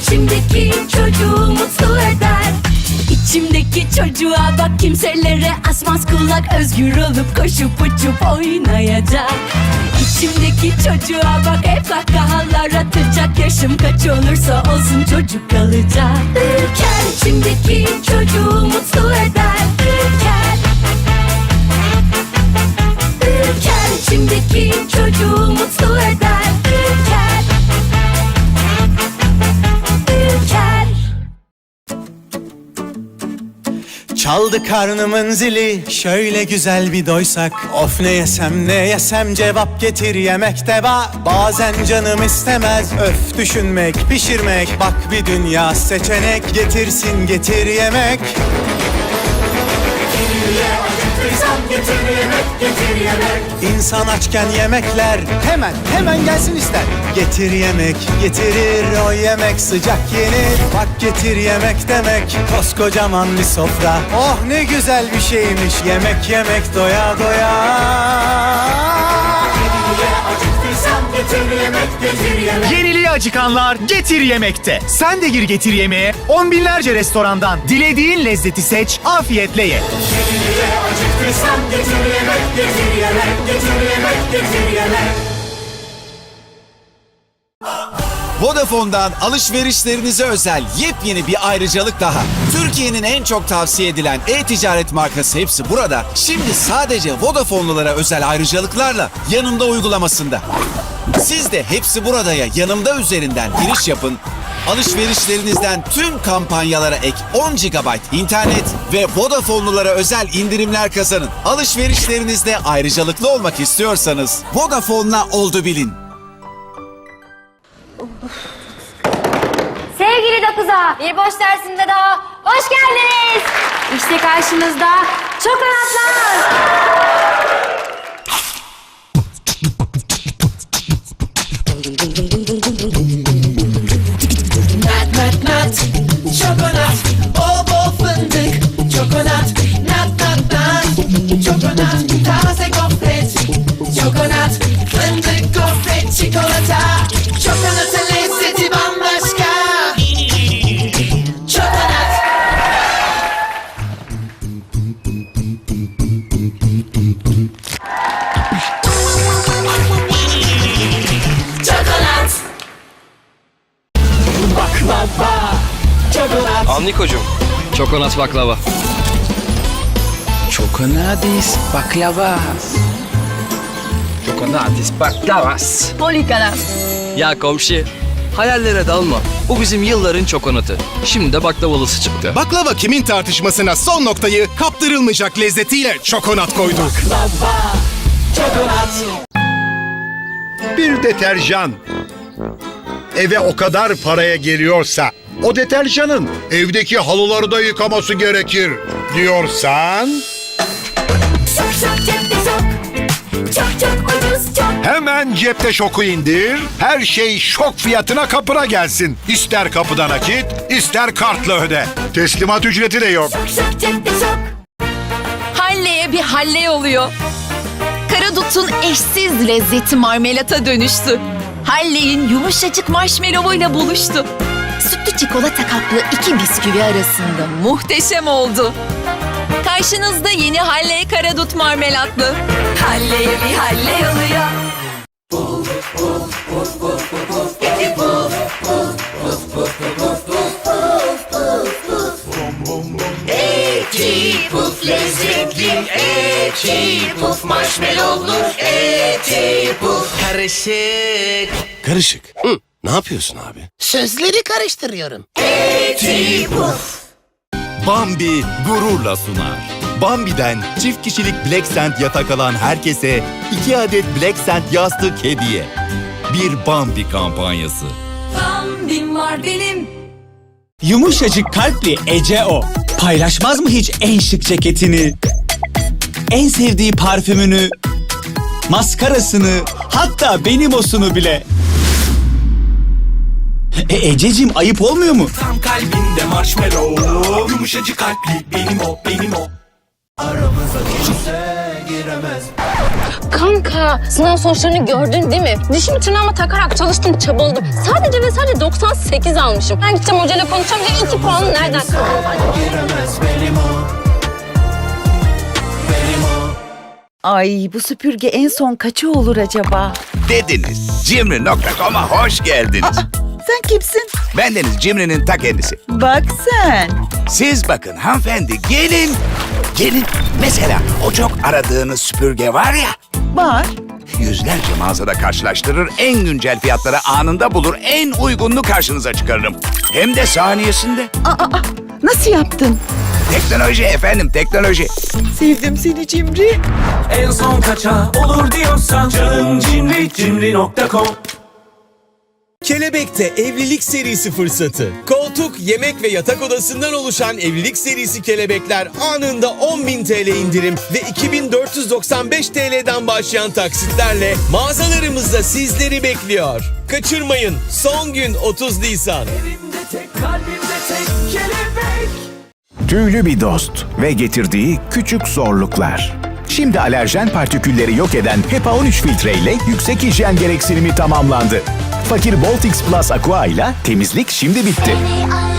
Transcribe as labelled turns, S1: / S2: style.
S1: içimdeki çocuğu mutlu eder. İçimdeki çocuğa bak kimselere asmaz. Kulak Özgür olup koşup uçup oynayacak. İçimdeki çocuğa bak hep kahkahalar atacak. Yaşım kaç olursa olsun çocuk kalacak. Ülker içimdeki çocuğu mutlu eder
S2: Çaldı karnımın zili. Şöyle güzel bir doysak. Of ne yesem ne yesem Cevap getir yemekte var. Bazen canım istemez Öf düşünmek pişirmek. Bak bir dünya seçenek. Getirsin getir yemek İnsan açken yemekler hemen hemen gelsin ister. Getir yemek getirir o yemek sıcak yenir. Bak getir yemek demek koskocaman bir sofra. Oh ne güzel bir şeymiş yemek yemek doya doya.
S3: Yeniliğe acıkanlar Getir Yemek'te. Sen de gir Getir Yemeğe. On binlerce restorandan dilediğin lezzeti seç, afiyetle ye.
S4: Vodafone'dan alışverişlerinize özel yepyeni bir ayrıcalık daha. Türkiye'nin en çok tavsiye edilen e-ticaret markası hepsi burada. Şimdi sadece Vodafone'lulara özel ayrıcalıklarla yanımda uygulamasında. Siz de hepsi buradaya yanımda üzerinden giriş yapın. Alışverişlerinizden tüm kampanyalara ek 10 GB internet ve Vodafone'lulara özel indirimler kazanın. Alışverişlerinizde ayrıcalıklı olmak istiyorsanız Vodafone'la oldu bilin.
S5: Sevgili 9A, bir boş dersinde daha hoş geldiniz. İşte karşınızda çok anlatlar.
S6: we
S7: Anlikocuğum. Çokonat baklava.
S8: Çokonadis baklava. Çokonadis baklavas.
S7: Ya komşu. Hayallere dalma. Bu bizim yılların çokonatı. Şimdi de baklavalısı çıktı.
S3: Baklava kimin tartışmasına son noktayı kaptırılmayacak lezzetiyle çokonat koydu.
S9: Bir deterjan eve o kadar paraya geliyorsa o deterjanın evdeki halıları da yıkaması gerekir diyorsan
S1: Şok şok cepte şok Çok çok ucuz çok
S9: hemen cepte şoku indir. Her şey şok fiyatına kapına gelsin. İster kapıdan nakit, ister kartla öde. Teslimat ücreti de yok.
S1: Şok şok cepte şok
S10: Halleye bir halle oluyor. Karadut'un eşsiz lezzeti marmelata dönüştü. Halley'in yumuşacık marshmallow'uyla buluştu. Sütlü çikolata kaplı iki bisküvi arasında muhteşem oldu. Karşınızda yeni Halley Karadut marmelatlı.
S1: Halleye bir halle oluyor
S6: Eti puf lezzetli Eti puf marshmallowlu Karışık
S11: Karışık. Ne yapıyorsun abi?
S6: Sözleri karıştırıyorum
S12: Bambi gururla sunar. Bambi'den çift kişilik Black Sand yatak alan herkese 2 adet Black Sand yastık hediye. Bir Bambi kampanyası.
S1: Bambim var benim
S2: Yumuşacık kalpli Ece o Paylaşmaz mı hiç en şık ceketini En sevdiği parfümünü Maskarasını Hatta benim osunu bile E Ececiğim ayıp olmuyor mu?
S6: Tam kalbinde marshmallow Yumuşacık kalpli benim o benim o Aramıza kimse giremez
S5: Kanka sınav sonuçlarını gördün değil mi? Dişimi tırnağıma takarak çalıştım çabaladım. Sadece ve sadece 98 almışım. Ben gideceğim hocayla konuşacağım ve iki puanı nereden
S13: Ay bu süpürge en son kaçı olur acaba?
S11: Dediniz. Cimri.com'a hoş geldiniz.
S13: Sen kimsin?
S11: Bendeniz Cimri'nin ta kendisi.
S13: Bak sen.
S11: Siz bakın hanımefendi gelin. Gelin. Mesela o çok aradığınız süpürge var ya.
S13: Var.
S11: Yüzlerce mağazada karşılaştırır, en güncel fiyatları anında bulur, en uygununu karşınıza çıkarırım. Hem de saniyesinde.
S13: Aa, aa, nasıl yaptın?
S11: Teknoloji efendim, teknoloji.
S13: Sevdim seni Cimri.
S6: En son kaça olur diyorsan Canım cimri cimri.com
S14: Kelebek'te evlilik serisi fırsatı. Koltuk, yemek ve yatak odasından oluşan evlilik serisi kelebekler anında 10.000 TL indirim ve 2495 TL'den başlayan taksitlerle mağazalarımızda sizleri bekliyor. Kaçırmayın. Son gün 30 Nisan.
S6: Elimde tek kalbimde tek kelebek
S3: Tüylü bir dost ve getirdiği küçük zorluklar. Şimdi alerjen partikülleri yok eden HEPA 13 filtre ile yüksek hijyen gereksinimi tamamlandı. Fakir Boltix Plus Aqua ile temizlik şimdi bitti.
S1: teknoloji